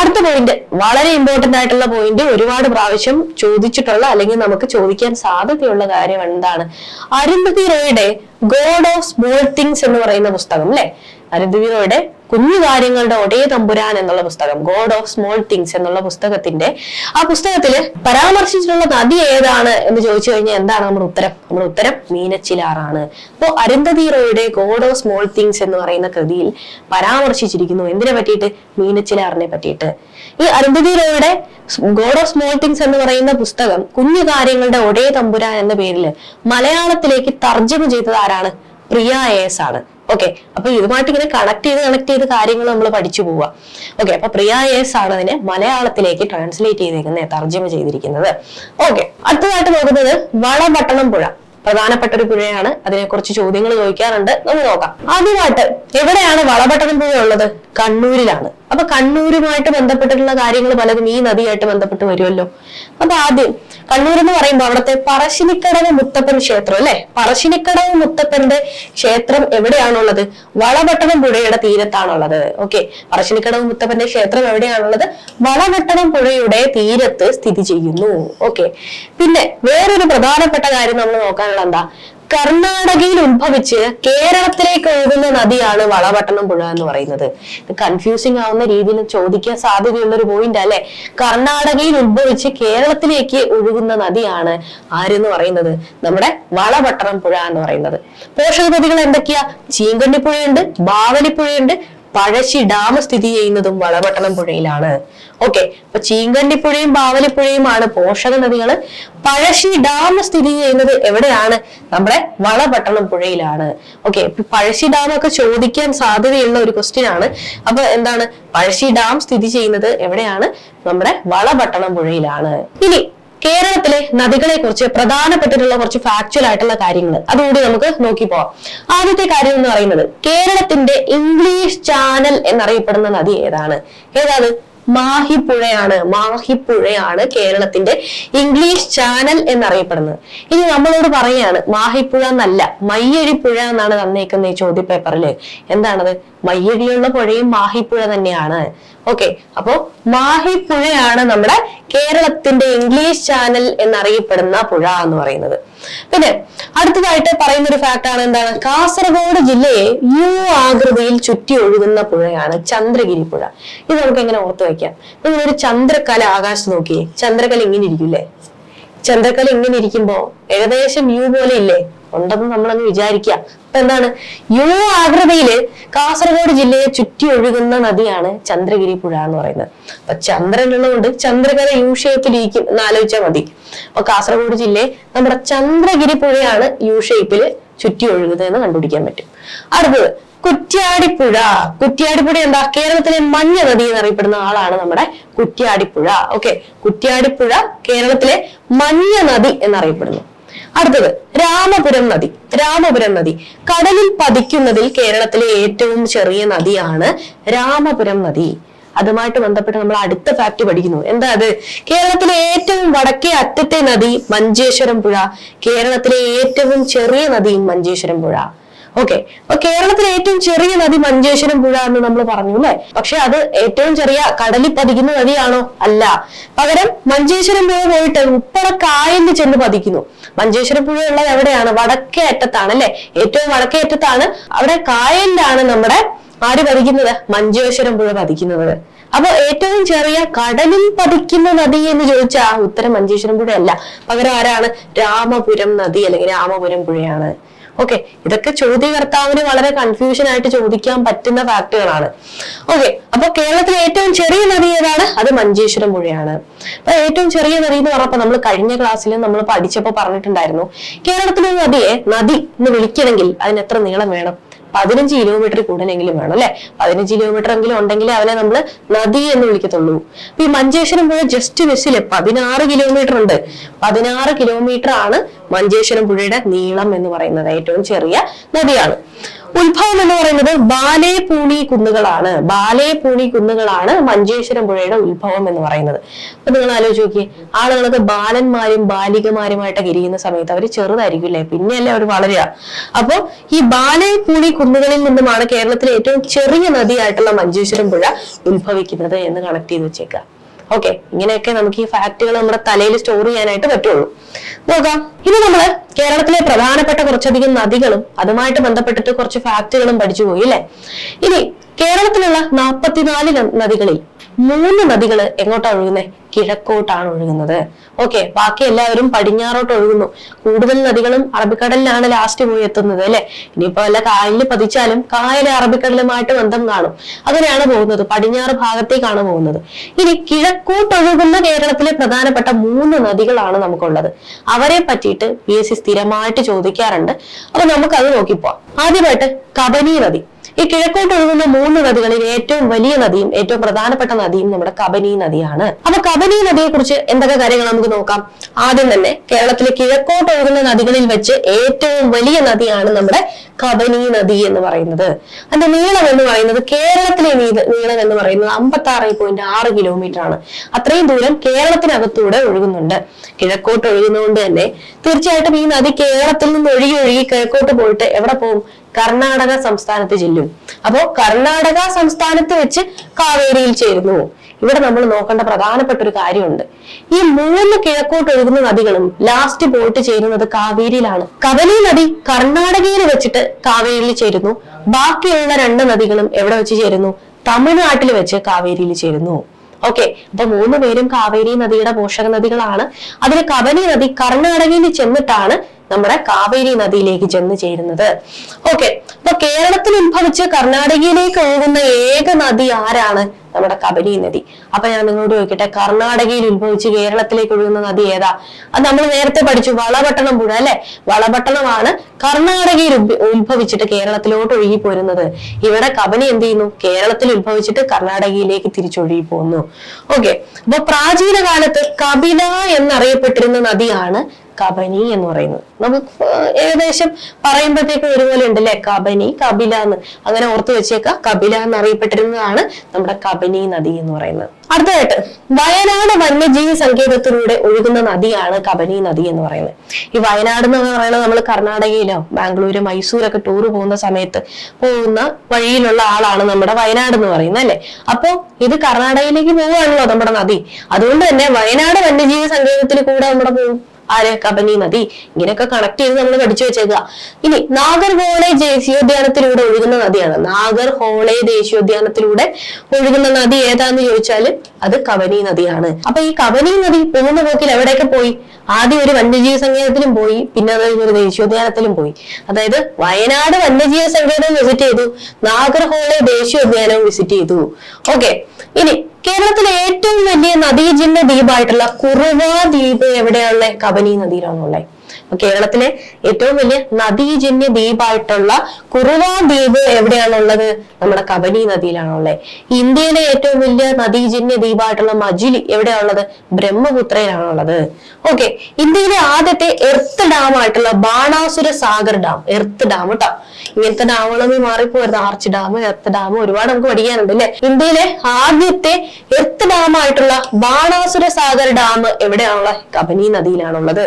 അടുത്ത പോയിന്റ് വളരെ ഇമ്പോർട്ടന്റ് ആയിട്ടുള്ള പോയിന്റ് ഒരുപാട് പ്രാവശ്യം ചോദിച്ചിട്ടുള്ള അല്ലെങ്കിൽ നമുക്ക് ചോദിക്കാൻ സാധ്യതയുള്ള കാര്യം എന്താണ്? അരുന്ധതി റോയുടെ ഗോഡ് ഓഫ് സ്മോൾ തിങ്സ് എന്ന് പറയുന്ന പുസ്തകം അല്ലെ? അരുന്ധതി കുഞ്ഞു കാര്യങ്ങളുടെ ഒടേ തമ്പുരാൻ എന്നുള്ള പുസ്തകം ഗോഡ് ഓഫ് സ്മോൾ തിങ്സ് എന്നുള്ള പുസ്തകത്തിന്റെ ആ പുസ്തകത്തിൽ പരാമർശിച്ചിട്ടുള്ള നദി ഏതാണ് എന്ന് ചോദിച്ചു കഴിഞ്ഞാൽ എന്താണ് നമ്മുടെ ഉത്തരം? നമ്മുടെ ഉത്തരം മീനച്ചിലാറാണ്. അപ്പോ അരുന്ധതി റോയുടെ ഗോഡ് ഓഫ് സ്മോൾ തിങ്സ് എന്ന് പറയുന്ന കൃതിയിൽ പരാമർശിച്ചിരിക്കുന്നു. എന്തിനെ പറ്റിയിട്ട്? മീനച്ചിലാറിനെ പറ്റിയിട്ട്. ഈ അരുന്ധതി റോയുടെ ഗോഡ് ഓഫ് സ്മോൾ തിങ്സ് എന്ന് പറയുന്ന പുസ്തകം കുഞ്ഞു കാര്യങ്ങളുടെ ഒടേ തമ്പുരാൻ എന്ന പേരിൽ മലയാളത്തിലേക്ക് തർജമ ചെയ്തത് ആരാണ്? പ്രിയ എസ് ആണ്. ഓക്കെ അപ്പൊ ഇതുമായിട്ട് ഇങ്ങനെ കണക്ട് ചെയ്ത് കണക്ട് ചെയ്ത് കാര്യങ്ങൾ നമ്മൾ പഠിച്ചു പോവുക ഓക്കെ അപ്പൊ പ്രിയ എസ് ആണ് അതിനെ മലയാളത്തിലേക്ക് ട്രാൻസ്ലേറ്റ് ചെയ്തിരിക്കുന്നത് തർജമ ചെയ്തിരിക്കുന്നത്. ഓക്കെ അടുത്തതായിട്ട് നോക്കുന്നത് വളപട്ടണം പുഴ. പ്രധാനപ്പെട്ട ഒരു പുഴയാണ്. അതിനെ അതിനെക്കുറിച്ച് ചോദ്യങ്ങൾ ചോദിക്കാറുണ്ട്. നമുക്ക് നോക്കാം. ആദ്യമായിട്ട് എവിടെയാണ് വളപട്ടണം പുഴ ഉള്ളത്? കണ്ണൂരിലാണ്. അപ്പൊ കണ്ണൂരുമായിട്ട് ബന്ധപ്പെട്ടിട്ടുള്ള കാര്യങ്ങൾ പലതും ഈ നദിയായിട്ട് ബന്ധപ്പെട്ട് വരുമല്ലോ. അപ്പൊ ആദ്യം കണ്ണൂർ എന്ന് പറയുമ്പോൾ അവിടുത്തെ പറശ്ശിനിക്കടവ് മുത്തപ്പൻ ക്ഷേത്രം അല്ലെ? പറശ്ശിനിക്കടവ് മുത്തപ്പന്റെ ക്ഷേത്രം എവിടെയാണുള്ളത്? വളവട്ടണം പുഴയുടെ തീരത്താണുള്ളത്. ഓക്കെ പറശ്ശിനിക്കടവ് മുത്തപ്പന്റെ ക്ഷേത്രം എവിടെയാണുള്ളത്? വളവട്ടണം പുഴയുടെ തീരത്ത് സ്ഥിതി ചെയ്യുന്നു. ഓക്കെ പിന്നെ വേറൊരു പ്രധാനപ്പെട്ട കാര്യം നമ്മൾ നോക്കാനുള്ള എന്താ കർണാടകയിൽ ഉത്ഭവിച്ച് കേരളത്തിലേക്ക് ഒഴുകുന്ന നദിയാണ് വളപട്ടണം പുഴ എന്ന് പറയുന്നത്. കൺഫ്യൂസിങ് ആവുന്ന രീതിയിൽ ചോദിക്കാൻ സാധ്യതയുള്ള ഒരു പോയിന്റ് അല്ലെ? കർണാടകയിൽ ഉത്ഭവിച്ച് കേരളത്തിലേക്ക് ഒഴുകുന്ന നദിയാണ് ആരെന്ന് പറയുന്നത്? നമ്മുടെ വളപട്ടണം പുഴ എന്ന് പറയുന്നത്. പോഷക നദികൾ എന്തൊക്കെയാ? ചീങ്കണ്ണിപ്പുഴയുണ്ട് ബാവലിപ്പുഴയുണ്ട് പഴശ്ശി ഡാം സ്ഥിതി ചെയ്യുന്നതും വളപട്ടണം പുഴയിലാണ് ഓക്കെ അപ്പൊ ചീങ്കണ്ടിപ്പുഴയും ബാവലിപ്പുഴയുമാണ് പോഷക നദികൾ. പഴശ്ശി ഡാം സ്ഥിതി ചെയ്യുന്നത് എവിടെയാണ്? നമ്മുടെ വളപട്ടണം പുഴയിലാണ് ഓക്കെ പഴശ്ശി ഡാം ഒക്കെ ചോദിക്കാൻ സാധ്യതയുള്ള ഒരു ക്വസ്റ്റ്യൻ ആണ്. അപ്പൊ എന്താണ്? പഴശ്ശി ഡാം സ്ഥിതി ചെയ്യുന്നത് എവിടെയാണ്? നമ്മുടെ വളപട്ടണം പുഴയിലാണ് ഇനി കേരളത്തിലെ നദികളെ കുറിച്ച് പ്രധാനപ്പെട്ടിട്ടുള്ള കുറച്ച് ഫാക്ച്വൽ ആയിട്ടുള്ള കാര്യങ്ങൾ അതുകൂടി നമുക്ക് നോക്കി പോവാം. ആദ്യത്തെ കാര്യം എന്ന് പറയുന്നത് കേരളത്തിന്റെ ഇംഗ്ലീഷ് ചാനൽ എന്നറിയപ്പെടുന്ന നദി ഏതാണ്? ഏതാണ്? മാഹിപ്പുഴയാണ്. മാഹിപ്പുഴയാണ് കേരളത്തിന്റെ ഇംഗ്ലീഷ് ചാനൽ എന്നറിയപ്പെടുന്നത്. ഇനി നമ്മളോട് പറയാണ് മാഹിപ്പുഴ എന്നല്ല മയ്യഴിപ്പുഴ എന്നാണ് തന്നേക്കുന്ന ഈ ചോദ്യപേപ്പറിൽ എന്താണത്? മയ്യഴിയുള്ള പുഴയും മാഹിപ്പുഴ തന്നെയാണ്. ഓക്കെ അപ്പോ മാഹിപ്പുഴയാണ് നമ്മുടെ കേരളത്തിന്റെ ഇംഗ്ലീഷ് ചാനൽ എന്നറിയപ്പെടുന്ന പുഴ എന്ന് പറയുന്നത്. പിന്നെ അടുത്തതായിട്ട് പറയുന്ന ഒരു ഫാക്ട് ആണ് എന്താണ്? കാസർഗോഡ് ജില്ലയെ യു ആകൃതിയിൽ ചുറ്റി ഒഴുകുന്ന പുഴയാണ് ചന്ദ്രഗിരി പുഴ ഇത് നമുക്ക് എങ്ങനെ ഓർത്ത് വെക്കാം നിങ്ങളൊരു ചന്ദ്രകല ആകാശം നോക്കിയേ. ചന്ദ്രകല ഇങ്ങനെ ഇരിക്കൂലേ ചന്ദ്രക്കല ഇങ്ങനെ ഇരിക്കുമ്പോ ഏകദേശം യു പോലെ ഇല്ലേ? ഉണ്ടെന്ന് നമ്മളങ്ങ് വിചാരിക്കുക അപ്പൊ എന്താണ്? യു ആകൃതിയിൽ കാസർഗോഡ് ജില്ലയെ ചുറ്റി ഒഴുകുന്ന നദിയാണ് ചന്ദ്രഗിരി പുഴ എന്ന് പറയുന്നത്. അപ്പൊ ചന്ദ്രനുള്ളതുകൊണ്ട് ചന്ദ്രകല യു ഷേപ്പിൽ ഇരിക്കും എന്ന് ആലോചിച്ചാൽ മതി. അപ്പൊ കാസർഗോഡ് ജില്ലയെ നമ്മുടെ ചന്ദ്രഗിരി പുഴയാണ് യു ഷേപ്പിൽ ചുറ്റി ഒഴുകുന്നത് എന്ന് കണ്ടുപിടിക്കാൻ പറ്റും. അടുത്തത് കുറ്റ്യാടിപ്പുഴ. കുറ്റ്യാടിപ്പുഴ എന്താ? കേരളത്തിലെ മഞ്ഞ നദി എന്നറിയപ്പെടുന്ന ആളാണ് നമ്മുടെ കുറ്റ്യാടിപ്പുഴ. ഓക്കെ കുറ്റ്യാടിപ്പുഴ കേരളത്തിലെ മഞ്ഞ നദി എന്നറിയപ്പെടുന്നു. അടുത്തത് രാമപുരം നദി. രാമപുരം നദി. കടലിൽ പതിക്കുന്നതിൽ കേരളത്തിലെ ഏറ്റവും ചെറിയ നദിയാണ് രാമപുരം നദി. അതുമായിട്ട് ബന്ധപ്പെട്ട് നമ്മൾ അടുത്ത ഫാക്ട് പഠിക്കുന്നു. എന്താ അത്? കേരളത്തിലെ ഏറ്റവും വടക്കേ അറ്റത്തെ നദി മഞ്ചേശ്വരം പുഴ. കേരളത്തിലെ ഏറ്റവും ചെറിയ നദി മഞ്ചേശ്വരം പുഴ. ഓക്കെ അപ്പൊ കേരളത്തിലെ ഏറ്റവും ചെറിയ നദി മഞ്ചേശ്വരം പുഴ എന്ന് നമ്മൾ പറഞ്ഞു അല്ലെ? പക്ഷെ അത് ഏറ്റവും ചെറിയ കടലിൽ പതിക്കുന്ന നദിയാണോ? അല്ല. പകരം മഞ്ചേശ്വരം പുഴ പോയിട്ട് ഉപ്പറ കായലിൽ ചെന്ന് പതിക്കുന്നു. മഞ്ചേശ്വരം പുഴ ഉള്ളത് എവിടെയാണ്? വടക്കേ അറ്റത്താണ് അല്ലെ? ഏറ്റവും വടക്കേ അറ്റത്താണ്. അവിടെ കായലിലാണ് നമ്മുടെ ആര് പതിക്കുന്നത്? മഞ്ചേശ്വരം പുഴ പതിക്കുന്നത്. അപ്പൊ ഏറ്റവും ചെറിയ കടലിൽ പതിക്കുന്ന നദി എന്ന് ചോദിച്ചാൽ ഉത്തരം മഞ്ചേശ്വരം പുഴ അല്ല പകരം ആരാണ്? രാമപുരം നദി അല്ലെങ്കിൽ രാമപുരം പുഴയാണ്. ഓക്കെ ഇതൊക്കെ ചോദ്യകർത്താവിന് വളരെ കൺഫ്യൂഷൻ ആയിട്ട് ചോദിക്കാൻ പറ്റുന്ന ഫാക്ടുകളാണ് ഓക്കെ അപ്പൊ കേരളത്തിലെ ഏറ്റവും ചെറിയ നദി ഏതാണ്? അത് മഞ്ചേശ്വരം പുഴയാണ്. അപ്പൊ ഏറ്റവും ചെറിയ നദി എന്ന് പറഞ്ഞപ്പോ നമ്മൾ കഴിഞ്ഞ ക്ലാസ്സിൽ നമ്മൾ പഠിച്ചപ്പോ പറഞ്ഞിട്ടുണ്ടായിരുന്നു. കേരളത്തിലെ നദിയെ നദി എന്ന് വിളിക്കണമെങ്കിൽ അതിന് എത്ര നീളം വേണം? പതിനഞ്ച് കിലോമീറ്റർ കൂടുതലെങ്കിലും വേണം അല്ലെ? പതിനഞ്ച് കിലോമീറ്റർ എങ്കിലും ഉണ്ടെങ്കിൽ അവനെ നമ്മൾ നദി എന്ന് വിളിക്കത്തുള്ളൂ. അപ്പൊ ഈ മഞ്ചേശ്വരം പുഴ ജസ്റ്റ് മിസ്സിൽ പതിനാറ് കിലോമീറ്റർ ഉണ്ട്. പതിനാറ് കിലോമീറ്റർ ആണ് മഞ്ചേശ്വരം പുഴയുടെ നീളം എന്ന് പറയുന്നത്. ഏറ്റവും ചെറിയ നദിയാണ്. ഉത്ഭവം എന്ന് പറയുന്നത് ബാലേപൂണി കുന്നുകളാണ്. ബാലേ പൂണി കുന്നുകളാണ് മഞ്ചേശ്വരം പുഴയുടെ ഉത്ഭവം എന്ന് പറയുന്നത്. അപ്പൊ നിങ്ങൾ ആലോചിച്ച് നോക്കിയേ ആളുകളൊക്കെ ബാലന്മാരും ബാലികമാരുമായിട്ടൊക്കെ ഇരിക്കുന്ന സമയത്ത് അവർ ചെറുതായിരിക്കും അല്ലേ പിന്നെയല്ലേ അവർ വളരുക. അപ്പോ ഈ ബാലേ പൂണി കുന്നുകളിൽ നിന്നുമാണ് കേരളത്തിലെ ഏറ്റവും ചെറിയ നദിയായിട്ടുള്ള മഞ്ചേശ്വരം പുഴ ഉത്ഭവിക്കുന്നത് എന്ന് കണക്ട് ചെയ്ത് വെച്ചേക്കുക ഓക്കെ ഇങ്ങനെയൊക്കെ നമുക്ക് ഈ ഫാക്ടുകൾ നമ്മുടെ തലയിൽ സ്റ്റോർ ചെയ്യാനായിട്ട് പറ്റുള്ളൂ. നോക്കാം. ഇനി നമ്മൾ കേരളത്തിലെ പ്രധാനപ്പെട്ട കുറച്ചധികം നദികളും അതുമായിട്ട് ബന്ധപ്പെട്ടിട്ട് കുറച്ച് ഫാക്ടുകളും പഠിച്ചു പോയി അല്ലെ? ഇനി കേരളത്തിലുള്ള നാൽപ്പത്തിനാല് നദികളിൽ മൂന്ന് നദികൾ എങ്ങോട്ടാണ് ഒഴുകുന്നത് കിഴക്കോട്ടാണ് ഒഴുകുന്നത്. ഓക്കെ ബാക്കി എല്ലാവരും പടിഞ്ഞാറോട്ട് ഒഴുകുന്നു. കൂടുതൽ നദികളും അറബിക്കടലിലാണ് ലാസ്റ്റ് പോയി എത്തുന്നത് അല്ലെ? ഇനിയിപ്പോ വല്ല കായലിൽ പതിച്ചാലും കായൽ അറബിക്കടലുമായിട്ട് ബന്ധം കാണും. അങ്ങനെയാണ് പോകുന്നത്. പടിഞ്ഞാറ് ഭാഗത്തേക്കാണ് പോകുന്നത്. ഇനി കിഴക്കോട്ട് ഒഴുകുന്ന കേരളത്തിലെ പ്രധാനപ്പെട്ട മൂന്ന് നദികളാണ് നമുക്കുള്ളത്. അവരെ പറ്റിയിട്ട് പി എസ് സി സ്ഥിരമായിട്ട് ചോദിക്കാറുണ്ട്. അപ്പൊ നമുക്കത് നോക്കിപ്പോവാം. ആദ്യമായിട്ട് കബനി നദി. ഈ കിഴക്കോട്ട് ഒഴുകുന്ന മൂന്ന് നദികളിൽ ഏറ്റവും വലിയ നദിയും ഏറ്റവും പ്രധാനപ്പെട്ട നദിയും നമ്മുടെ കബനി നദിയാണ്. അപ്പൊ കബനി നദിയെ കുറിച്ച് എന്തൊക്കെ കാര്യങ്ങൾ നമുക്ക് നോക്കാം? ആദ്യം തന്നെ കേരളത്തിലെ കിഴക്കോട്ട് ഒഴുകുന്ന നദികളിൽ വെച്ച് ഏറ്റവും വലിയ നദിയാണ് നമ്മുടെ കബനി നദി എന്ന് പറയുന്നത്. അതിന്റെ നീളം എന്ന് പറയുന്നത് കേരളത്തിലെ നീളം എന്ന് പറയുന്നത് അമ്പത്തി ആറ് പോയിന്റ് ആറ് കിലോമീറ്റർ ആണ്. അത്രയും ദൂരം കേരളത്തിനകത്തൂടെ ഒഴുകുന്നുണ്ട്. കിഴക്കോട്ട് ഒഴുകുന്നതുകൊണ്ട് തന്നെ തീർച്ചയായിട്ടും ഈ നദി കേരളത്തിൽ നിന്ന് ഒഴുകി ഒഴുകി കിഴക്കോട്ട് പോയിട്ട് എവിടെ പോകും? കർണാടക സംസ്ഥാനത്ത് ചെല്ലും. അപ്പോ കർണാടക സംസ്ഥാനത്ത് വെച്ച് കാവേരിയിൽ ചേരുന്നു. ഇവിടെ നമ്മൾ നോക്കേണ്ട പ്രധാനപ്പെട്ട ഒരു കാര്യമുണ്ട്. ഈ മൂന്ന് കിഴക്കോട്ട് ഒഴുകുന്ന നദികളും ലാസ്റ്റ് പോയിട്ട് ചേരുന്നത് കാവേരിയിലാണ്. കവലി നദി കർണാടകയിൽ വെച്ചിട്ട് കാവേരിയിൽ ചേരുന്നു. ബാക്കിയുള്ള രണ്ട് നദികളും എവിടെ വെച്ച് ചേരുന്നു? തമിഴ്നാട്ടിൽ വെച്ച് കാവേരിയിൽ ചേരുന്നു. ഓക്കെ അപ്പൊ മൂന്ന് പേരും കാവേരി നദിയുടെ പോഷക നദികളാണ് അതിൽ കബനി നദി കർണാടകയിൽ ചെന്നിട്ടാണ് നമ്മുടെ കാവേരി നദിയിലേക്ക് ചെന്ന് ചേരുന്നത്. ഓക്കെ അപ്പൊ കേരളത്തിൽ ഉത്ഭവിച്ച് കർണാടകയിലേക്ക് ഒഴുകുന്ന ഏക നദി ആരാണ്? നമ്മുടെ കബനി നദി. അപ്പൊ ഞാൻ നിങ്ങളോട് ചോദിക്കട്ടെ കർണാടകയിൽ ഉത്ഭവിച്ച് കേരളത്തിലേക്ക് ഒഴുകുന്ന നദി ഏതാ? അത് നമ്മൾ നേരത്തെ പഠിച്ചു വളപട്ടണം പുഴ അല്ലെ? വളപട്ടണമാണ് കർണാടകയിൽ ഉത്ഭവിച്ചിട്ട് കേരളത്തിലോട്ട് ഒഴുകി പോരുന്നത് ഇവിടെ കബനി എന്ത് ചെയ്യുന്നു? കേരളത്തിൽ ഉത്ഭവിച്ചിട്ട് കർണാടകയിലേക്ക് തിരിച്ചൊഴുകി പോകുന്നു ഓക്കെ അപ്പൊ പ്രാചീന കാലത്ത് കബില എന്നറിയപ്പെട്ടിരുന്ന നദിയാണ് കബനി എന്ന് പറയുന്നത്. നമുക്ക് ഏകദേശം പറയുമ്പോഴത്തേക്ക് ഒരുപോലെ ഉണ്ട് അല്ലെ കബനി കപില എന്ന്. അങ്ങനെ ഓർത്തു വെച്ചേക്ക. കപില എന്നറിയപ്പെട്ടിരുന്നതാണ് നമ്മുടെ കബനി നദി എന്ന് പറയുന്നത്. അടുത്തതായിട്ട് വയനാട് വന്യജീവി സങ്കേതത്തിലൂടെ ഒഴുകുന്ന നദിയാണ് കബനി നദി എന്ന് പറയുന്നത്. ഈ വയനാട് എന്ന് പറയുന്നത് നമ്മൾ കർണാടകയിലോ ബാംഗ്ലൂര് മൈസൂരൊക്കെ ടൂർ പോകുന്ന സമയത്ത് പോകുന്ന വഴിയിലുള്ള ആളാണ് നമ്മുടെ വയനാട് എന്ന് പറയുന്നത് അല്ലെ? അപ്പോ ഇത് കർണാടകയിലേക്ക് പോവുകയാണല്ലോ നമ്മുടെ നദി. അതുകൊണ്ട് തന്നെ വയനാട് വന്യജീവി സങ്കേതത്തിൽ കൂടെ നമ്മുടെ ആര് കബനി നദി ഇങ്ങനെയൊക്കെ കണക്ട് ചെയ്ത് നമ്മൾ പഠിച്ചു വെച്ചേക്കുക. ഇനി നാഗർഹോളെ ദേശീയോദ്യാനത്തിലൂടെ ഒഴുകുന്ന നദിയാണ്. നാഗർഹോളെ ദേശീയോദ്യാനത്തിലൂടെ ഒഴുകുന്ന നദി ഏതാന്ന് ചോദിച്ചാൽ അത് കവനി നദിയാണ്. അപ്പൊ ഈ കവനി നദി പോകുന്ന പോക്കിൽ എവിടെയൊക്കെ പോയി? ആദ്യം ഒരു വന്യജീവി സങ്കേതത്തിലും പോയി പിന്നെ അത് ദേശീയോദ്യാനത്തിലും പോയി. അതായത് വയനാട് വന്യജീവി സങ്കേതം വിസിറ്റ് ചെയ്തു നാഗർഹോളെ ദേശീയോദ്യാനവും വിസിറ്റ് ചെയ്തു. ഓക്കെ ഇനി കേരളത്തിലെ ഏറ്റവും വലിയ നദീജന്യ ദ്വീപായിട്ടുള്ള കുറുവ ദ്വീപ് എവിടെയാണുള്ളത് കബനി നദിയിലാണുള്ളത് അപ്പൊ കേരളത്തിലെ ഏറ്റവും വലിയ നദീജന്യ ദ്വീപായിട്ടുള്ള കുറുവ ദ്വീപ് എവിടെയാണുള്ളത്? നമ്മുടെ കബനി നദിയിലാണുള്ളത് ഇന്ത്യയിലെ ഏറ്റവും വലിയ നദീജന്യ ദ്വീപായിട്ടുള്ള മജുലി എവിടെയാണുള്ളത്? ബ്രഹ്മപുത്രയിലാണുള്ളത്. ഓക്കെ ഇന്ത്യയിലെ ആദ്യത്തെ എർത്ത് ഡാം ആയിട്ടുള്ള Banasura Sagar dam earth dam കേട്ടോ. ഇങ്ങനത്തെ ഡാമുകളൊന്നും മാറിപ്പോരുത്. ആർച്ച് ഡാം എർത്ത് ഡാം ഒരുപാട് നമുക്ക് പഠിക്കാനുണ്ട് അല്ലെ? ഇന്ത്യയിലെ ആദ്യത്തെ എർത്ത് ഡാം ആയിട്ടുള്ള ബാണാസുര സാഗർ ഡാം എവിടെയാണുള്ളത് കബനി നദിയിലാണുള്ളത്.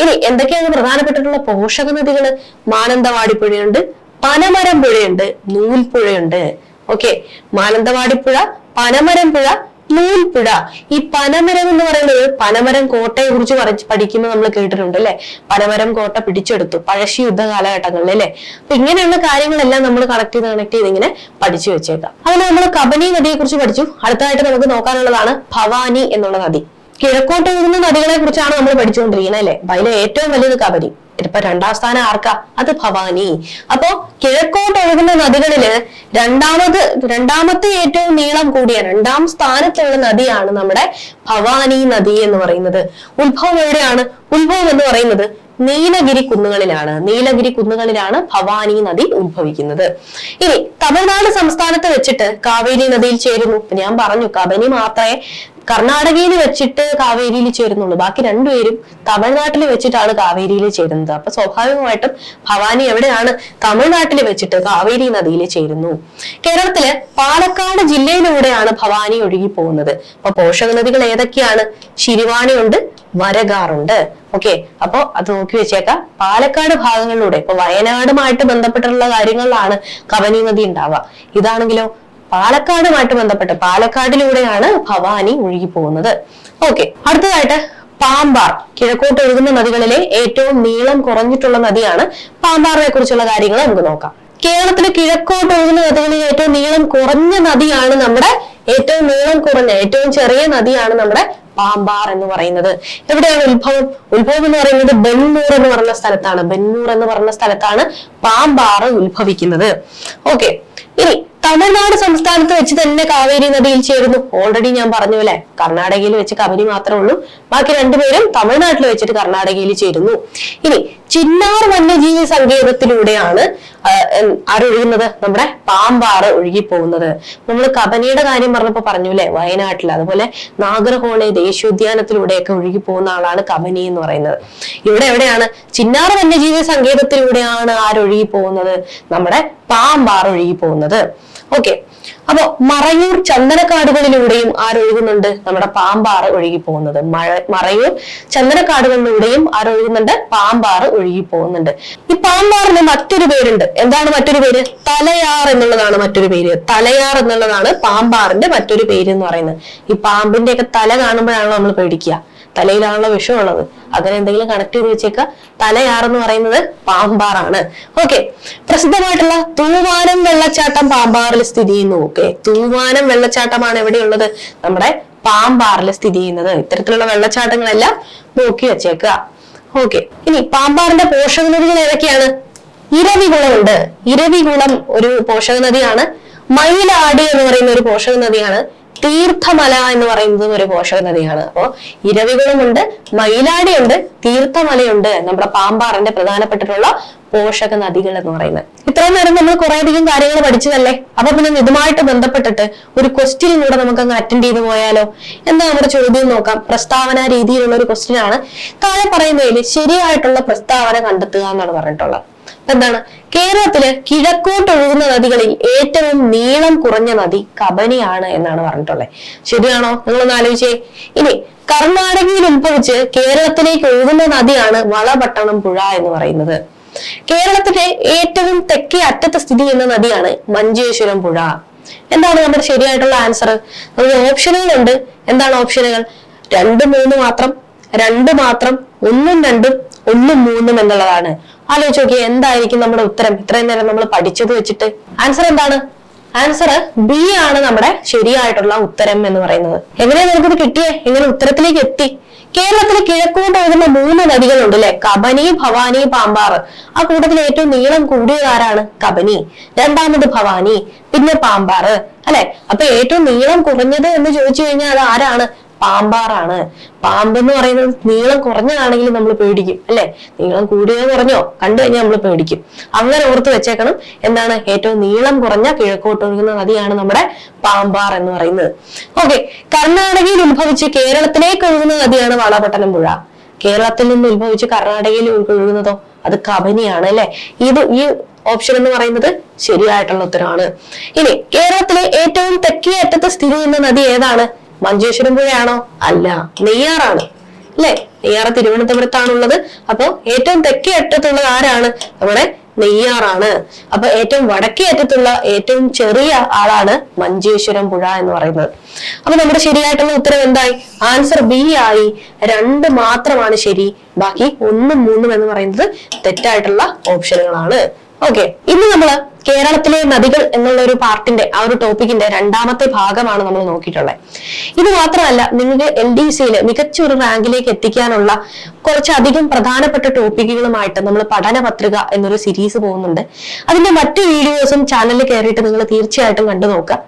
ഇനി എന്തൊക്കെയാണ് പ്രധാനപ്പെട്ടിട്ടുള്ള പോഷക നദികൾ മാനന്തവാടി പുഴയുണ്ട് പനമരം പുഴയുണ്ട് നൂൽപ്പുഴയുണ്ട്. ഓക്കെ മാനന്തവാടി പുഴ പനമരം പുഴ നൂൽപ്പുഴ ഈ പനമരം എന്ന് പറയുന്നത് പനമരം കോട്ടയെ കുറിച്ച് പഠിക്കുമ്പോൾ നമ്മൾ കേട്ടിട്ടുണ്ട് അല്ലെ? പനമരം കോട്ട പിടിച്ചെടുത്തു. പഴശ്ശി യുദ്ധ കാലഘട്ടങ്ങളിൽ അല്ലെ? അപ്പൊ ഇങ്ങനെയുള്ള കാര്യങ്ങളെല്ലാം നമ്മൾ കണക്ട് ചെയ്ത് കണക്ട് ചെയ്ത് ഇങ്ങനെ പഠിച്ചു വെച്ചേക്കാം. അതുപോലെ നമ്മൾ കബനി നദിയെ കുറിച്ച് പഠിച്ചു. അടുത്തതായിട്ട് നമുക്ക് നോക്കാനുള്ളതാണ് ഭവാനി എന്നുള്ള നദി. കിഴക്കോട്ട് ഒഴുകുന്ന നദികളെ കുറിച്ചാണ് നമ്മൾ പഠിച്ചുകൊണ്ടിരിക്കുന്നത് അല്ലെ? അതിലെ ഏറ്റവും വലുത് കബരി. ഇപ്പൊ രണ്ടാം സ്ഥാനം ആർക്കാ? അത് ഭവാനി. അപ്പോ കിഴക്കോട്ട് ഒഴുകുന്ന നദികളിൽ രണ്ടാമത് രണ്ടാമത്തെ ഏറ്റവും നീളം കൂടിയ രണ്ടാം സ്ഥാനത്തുള്ള നദിയാണ് നമ്മുടെ ഭവാനി നദി എന്ന് പറയുന്നത്. ഉത്ഭവം എവിടെയാണ്? ഉത്ഭവം എന്ന് പറയുന്നത് നീലഗിരി കുന്നുകളിലാണ്. നീലഗിരി കുന്നുകളിലാണ് ഭവാനി നദി ഉത്ഭവിക്കുന്നത്. ഇനി തമിഴ്നാട് സംസ്ഥാനത്ത് വെച്ചിട്ട് കാവേരി നദിയിൽ ചേരുന്നു. ഞാൻ പറഞ്ഞു കബനി മാത്രമേ കർണാടകയിൽ വെച്ചിട്ട് കാവേരിയിൽ ചേരുന്നുള്ളൂ. ബാക്കി രണ്ടുപേരും തമിഴ്നാട്ടിൽ വെച്ചിട്ടാണ് കാവേരിയിൽ ചേരുന്നത്. അപ്പൊ സ്വാഭാവികമായിട്ടും ഭവാനി എവിടെയാണ് തമിഴ്നാട്ടിൽ വെച്ചിട്ട് കാവേരി നദിയിൽ ചേരുന്നു. കേരളത്തിലെ പാലക്കാട് ജില്ലയിലൂടെയാണ് ഭവാനി ഒഴുകി പോകുന്നത്. അപ്പൊ പോഷക നദികൾ ഏതൊക്കെയാണ്? ശിരിവാണിയുണ്ട് വരകാറുണ്ട് ഓക്കെ അപ്പൊ അത് നോക്കി വെച്ചേക്കാം. പാലക്കാട് ഭാഗങ്ങളിലൂടെ ഇപ്പൊ വയനാടുമായിട്ട് ബന്ധപ്പെട്ടിട്ടുള്ള കാര്യങ്ങളിലാണ് കവനി നദി ഉണ്ടാവുക. ഇതാണെങ്കിലോ പാലക്കാടുമായിട്ട് ബന്ധപ്പെട്ട് പാലക്കാടിലൂടെയാണ് ഭവാനി ഒഴുകി പോകുന്നത്. ഓക്കെ അടുത്തതായിട്ട് പാമ്പാർ. കിഴക്കോട്ട് ഒഴുകുന്ന നദികളിലെ ഏറ്റവും നീളം കുറഞ്ഞിട്ടുള്ള നദിയാണ് പാമ്പാറിനെ കുറിച്ചുള്ള കാര്യങ്ങൾ നമുക്ക് നോക്കാം. കേരളത്തിലെ കിഴക്കോട്ട് ഒഴുകുന്ന നദികളിൽ ഏറ്റവും നീളം കുറഞ്ഞ നദിയാണ് നമ്മുടെ ഏറ്റവും നീളം കുറഞ്ഞ ഏറ്റവും ചെറിയ നദിയാണ് നമ്മുടെ പാമ്പാർ എന്ന് പറയുന്നത്. എവിടെയാണ് ഉത്ഭവം? ഉത്ഭവം എന്ന് പറയുന്നത് ബെന്നൂർ എന്ന് പറഞ്ഞ സ്ഥലത്താണ്. ബെന്നൂർ എന്ന് പറഞ്ഞ സ്ഥലത്താണ് പാമ്പാർ ഉത്ഭവിക്കുന്നത്. ഓക്കെ ഇനി തമിഴ്നാട് സംസ്ഥാനത്ത് വെച്ച് തന്നെ കാവേരി നദിയിൽ ചേരുന്നു. ഓൾറെഡി ഞാൻ പറഞ്ഞു അല്ലെ? കർണാടകയിൽ വെച്ച് കബനി മാത്രമേ ഉള്ളൂ. ബാക്കി രണ്ടുപേരും തമിഴ്നാട്ടിൽ വെച്ചിട്ട് കർണാടകയിൽ ചേരുന്നു. ഇനി ചിന്നാർ വന്യജീവി സങ്കേതത്തിലൂടെയാണ് ആരൊഴുകുന്നത്? നമ്മുടെ പാമ്പാറ് ഒഴുകി പോകുന്നത് നമ്മൾ കബനിയുടെ കാര്യം പറഞ്ഞപ്പോ പറഞ്ഞു അല്ലെ? വയനാട്ടിൽ അതുപോലെ നാഗർഹോളെ ദേശീയോദ്യാനത്തിലൂടെയൊക്കെ ഒഴുകി പോകുന്ന ആളാണ് കബനി എന്ന് പറയുന്നത്. ഇവിടെ എവിടെയാണ്? ചിന്നാർ വന്യജീവി സങ്കേതത്തിലൂടെയാണ് ആരൊഴുകി പോകുന്നത് നമ്മുടെ പാമ്പാറ് ഒഴുകി പോകുന്നത് ഓക്കെ അപ്പൊ മറയൂർ ചന്ദനക്കാടുകളിലൂടെയും ആരൊഴുകുന്നുണ്ട്? നമ്മുടെ പാമ്പാറ് ഒഴുകി പോകുന്നത് മഴ മറയൂർ ചന്ദനക്കാടുകളിലൂടെയും ആരൊഴുകുന്നുണ്ട്? പാമ്പാറ് ഒഴുകി പോകുന്നുണ്ട് ഈ പാമ്പാറിന് മറ്റൊരു പേരുണ്ട്. എന്താണ് മറ്റൊരു പേര്? തലയാർ എന്നുള്ളതാണ് മറ്റൊരു പേര്. തലയാർ എന്നുള്ളതാണ് പാമ്പാറിന്റെ മറ്റൊരു പേര് എന്ന് പറയുന്നത്. ഈ പാമ്പിന്റെ ഒക്കെ തല കാണുമ്പോഴാണല്ലോ നമ്മൾ പേടിക്കുക. തലയിലാണല്ലോ വിഷമുള്ളത് അങ്ങനെ എന്തെങ്കിലും കണക്ട് ചെയ്ത് വെച്ചേക്ക. തലയാറെന്ന് പറയുന്നത് പാമ്പാറാണ്. ഓക്കെ പ്രസിദ്ധമായിട്ടുള്ള തൂവാനം വെള്ളച്ചാട്ടം പാമ്പാറിൽ സ്ഥിതി ചെയ്യുന്നു. ഓക്കെ തൂവാനം വെള്ളച്ചാട്ടമാണ് എവിടെയുള്ളത്? നമ്മുടെ പാമ്പാറിൽ സ്ഥിതി ചെയ്യുന്നത്. ഇത്തരത്തിലുള്ള വെള്ളച്ചാട്ടങ്ങളെല്ലാം നോക്കി വെച്ചേക്കുക ഓക്കെ ഇനി പാമ്പാറിന്റെ പോഷക നദികൾ ഏതൊക്കെയാണ്? ഇരവികുളമുണ്ട്. ഇരവികുളം ഒരു പോഷക നദിയാണ് മയിലാടി എന്ന് പറയുന്ന ഒരു പോഷക നദിയാണ് തീർത്ഥമല എന്ന് പറയുന്നത് ഒരു പോഷക നദിയാണ്. അപ്പോൾ ഇരവികുളമുണ്ട് മയിലാടിയുണ്ട് തീർത്ഥമലയുണ്ട് നമ്മുടെ പാമ്പാറിന്റെ പ്രധാനപ്പെട്ടിട്ടുള്ള പോഷക നദികൾ എന്ന് പറയുന്നത്. ഇത്രയും നേരം നമ്മൾ കുറെ അധികം കാര്യങ്ങൾ പഠിച്ചതല്ലേ? അപ്പൊ പിന്നെ ഇതുമായിട്ട് ബന്ധപ്പെട്ടിട്ട് ഒരു ക്വസ്റ്റ്യൻ കൂടെ നമുക്ക് അങ്ങ് അറ്റൻഡ് ചെയ്ത് പോയാലോ? എന്താ നമ്മുടെ ചോദ്യം നോക്കാം. പ്രസ്താവന രീതിയിലുള്ള ഒരു ക്വസ്റ്റ്യൻ ആണ്. താഴെ പറയുന്നതിൽ ശരിയായിട്ടുള്ള പ്രസ്താവന കണ്ടെത്തുക എന്നാണ് പറഞ്ഞിട്ടുള്ളത്. എന്താണ്? കേരളത്തിൽ കിഴക്കോട്ട് ഒഴുകുന്ന നദികളിൽ ഏറ്റവും നീളം കുറഞ്ഞ നദി കബനിയാണ് എന്നാണ് പറഞ്ഞിട്ടുള്ളത്. ശരിയാണോ? നിങ്ങൾ ഒന്ന് ആലോചിച്ചേ. ഇനി കർണാടകയിൽ ഉത്ഭവിച്ച് കേരളത്തിലേക്ക് ഒഴുകുന്ന നദിയാണ് വളപട്ടണം പുഴ എന്ന് പറയുന്നത്. കേരളത്തിന്റെ ഏറ്റവും തെക്കേ അറ്റത്ത് സ്ഥിതി ചെയ്യുന്ന നദിയാണ് മഞ്ചേശ്വരം പുഴ. എന്താണ് നമ്മുടെ ശരിയായിട്ടുള്ള ആൻസർ നമുക്ക് ഓപ്ഷനുകളുണ്ട് എന്താണ് ഓപ്ഷനുകൾ രണ്ട് മൂന്ന് മാത്രം രണ്ട് മാത്രം ഒന്നും രണ്ടും ഒന്നും മൂന്നും എന്നുള്ളതാണ്. ആലോചിച്ച് നോക്കിയേ എന്തായിരിക്കും നമ്മുടെ ഉത്തരം? ഇത്രയും നേരം നമ്മൾ പഠിച്ചത് വെച്ചിട്ട്. ആൻസർ എന്താണ്? ആൻസർ ബി ആണ് നമ്മുടെ ശരിയായിട്ടുള്ള ഉത്തരം എന്ന് പറയുന്നത്. എങ്ങനെയാ നമുക്കിത് കിട്ടിയേ? എങ്ങനെ ഉത്തരത്തിലേക്ക് എത്തി? കേരളത്തിൽ കിഴക്കോട്ട് ഒഴുകുന്ന മൂന്ന് നദികളുണ്ട് അല്ലെ? കബനി ഭവാനി പാമ്പാർ. ആ കൂട്ടത്തിൽ ഏറ്റവും നീളം കൂടിയത് ആരാണ്? കബനി. രണ്ടാമത് ഭവാനി പിന്നെ പാമ്പാർ. അല്ലെ? അപ്പൊ ഏറ്റവും നീളം കുറഞ്ഞത് എന്ന് ചോദിച്ചു കഴിഞ്ഞാൽ അത് ആരാണ്? പാമ്പാറാണ്. പാമ്പ് എന്ന് പറയുന്നത് നീളം കുറഞ്ഞതാണെങ്കിൽ നമ്മൾ പേടിക്കും അല്ലെ? നീളം കൂടിയോ കുറഞ്ഞോ കണ്ടു കഴിഞ്ഞാൽ നമ്മൾ പേടിക്കും. അങ്ങനെ ഓർത്ത് വെച്ചേക്കണം എന്താണ് ഏറ്റവും നീളം കുറഞ്ഞ കിഴക്കോട്ട് ഒഴുകുന്ന നദിയാണ് നമ്മുടെ പാമ്പാർ എന്ന് പറയുന്നത്. ഓക്കെ കർണാടകയിൽ ഉത്ഭവിച്ച് കേരളത്തിലേക്ക് ഒഴുകുന്ന നദിയാണ് വളപട്ടണം പുഴ കേരളത്തിൽ നിന്ന് ഉത്ഭവിച്ച് കർണാടകയിൽ ഒഴുകുന്നതോ? അത് കബനിയാണ് അല്ലെ? ഇത് ഈ ഓപ്ഷൻ എന്ന് പറയുന്നത് ശരിയായിട്ടുള്ള ഉത്തരമാണ് ഇനി കേരളത്തിലെ ഏറ്റവും തെക്കേ അറ്റത്ത് സ്ഥിതി ചെയ്യുന്ന നദി ഏതാണ്? മഞ്ചേശ്വരം പുഴയാണോ? അല്ല. നെയ്യാറാണ്. അല്ലെ? നെയ്യാറ് തിരുവനന്തപുരത്താണുള്ളത്. അപ്പോൾ ഏറ്റവും തെക്കേ അറ്റത്തുള്ളത് ആരാണ്? നമ്മുടെ നെയ്യാറാണ്. അപ്പൊ ഏറ്റവും വടക്കേ അറ്റത്തുള്ള ഏറ്റവും ചെറിയ ആളാണ് മഞ്ചേശ്വരം പുഴ എന്ന് പറയുന്നത്. അപ്പൊ നമ്മുടെ ശരിയായിട്ടുള്ള ഉത്തരം എന്തായി? ആൻസർ ബി ആയി. രണ്ട് മാത്രമാണ് ശരി. ബാക്കി ഒന്നും മൂന്നും എന്ന് പറയുന്നത് തെറ്റായിട്ടുള്ള ഓപ്ഷനുകളാണ്. ഓക്കെ ഇന്ന് നമ്മൾ കേരളത്തിലെ നദികൾ എന്നുള്ള ഒരു പാർട്ടിന്റെ ആ ഒരു ടോപ്പിക്കിന്റെ രണ്ടാമത്തെ ഭാഗമാണ് നമ്മൾ നോക്കിയിട്ടുള്ളത്. ഇത് മാത്രമല്ല നിങ്ങൾക്ക് എൽ ഡി സിയിൽ മികച്ച ഒരു റാങ്കിലേക്ക് എത്തിക്കാനുള്ള കുറച്ചധികം പ്രധാനപ്പെട്ട ടോപ്പിക്കുകളുമായിട്ട് നമ്മൾ പഠന പത്രിക എന്നൊരു സീരീസ് പോകുന്നുണ്ട്. അതിന്റെ മറ്റു വീഡിയോസും ചാനലിൽ കയറിയിട്ട് നിങ്ങൾ തീർച്ചയായിട്ടും കണ്ടു നോക്കുക.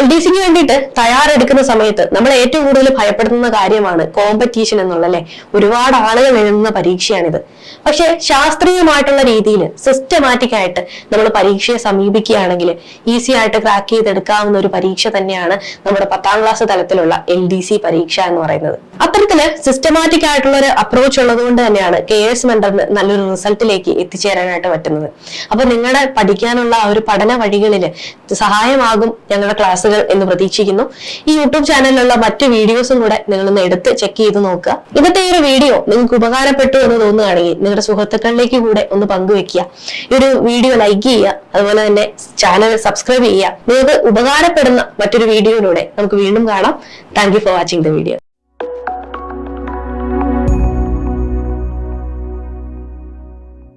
എൽ ഡി സിക്ക് വേണ്ടിയിട്ട് തയ്യാറെടുക്കുന്ന സമയത്ത് നമ്മൾ ഏറ്റവും കൂടുതൽ ഭയപ്പെടുന്ന കാര്യമാണ് കോമ്പറ്റീഷൻ എന്നുള്ള അല്ലെ? ഒരുപാട് ആളുകൾ എഴുതുന്ന പരീക്ഷയാണിത്. പക്ഷെ ശാസ്ത്രീയമായിട്ടുള്ള രീതിയിൽ സിസ്റ്റമാറ്റിക് ആയിട്ട് നമ്മൾ പരീക്ഷയെ സമീപിക്കുകയാണെങ്കിൽ ഈസി ആയിട്ട് ക്രാക്ക് ചെയ്തെടുക്കാവുന്ന ഒരു പരീക്ഷ തന്നെയാണ് നമ്മുടെ പത്താം ക്ലാസ് തലത്തിലുള്ള എൽ ഡി സി പരീക്ഷ എന്ന് പറയുന്നത്. അത്തരത്തിൽ സിസ്റ്റമാറ്റിക് ആയിട്ടുള്ള ഒരു അപ്രോച്ച് ഉള്ളത് കൊണ്ട് തന്നെയാണ് കെ എസ് മെന്ററിന് നല്ലൊരു റിസൾട്ടിലേക്ക് എത്തിച്ചേരാനായിട്ട് പറ്റുന്നത്. അപ്പൊ നിങ്ങളുടെ പഠിക്കാനുള്ള ആ ഒരു പഠന വഴികളിൽ സഹായമാകും ഞങ്ങളുടെ ക്ലാസ്സുകൾ എന്ന് പ്രതീക്ഷിക്കുന്നു. ഈ യൂട്യൂബ് ചാനലിലുള്ള മറ്റു വീഡിയോസും കൂടെ നിങ്ങളൊന്ന് എടുത്ത് ചെക്ക് ചെയ്ത് നോക്കുക. ഇന്നത്തെ ഒരു വീഡിയോ നിങ്ങൾക്ക് ഉപകാരപ്പെട്ടു എന്ന് തോന്നുകയാണെങ്കിൽ നിങ്ങളുടെ സുഹൃത്തുക്കളിലേക്ക് കൂടെ ഒന്ന് പങ്കുവെക്കുക ഈ ഒരു വീഡിയോ ലൈക്ക് ചെയ്യുക അതുപോലെ തന്നെ ചാനൽ സബ്സ്ക്രൈബ് ചെയ്യുക. നിങ്ങൾക്ക് ഉപകാരപ്പെടുന്ന മറ്റൊരു വീഡിയോയിലൂടെ നമുക്ക് വീണ്ടും കാണാം. Thank for watching the video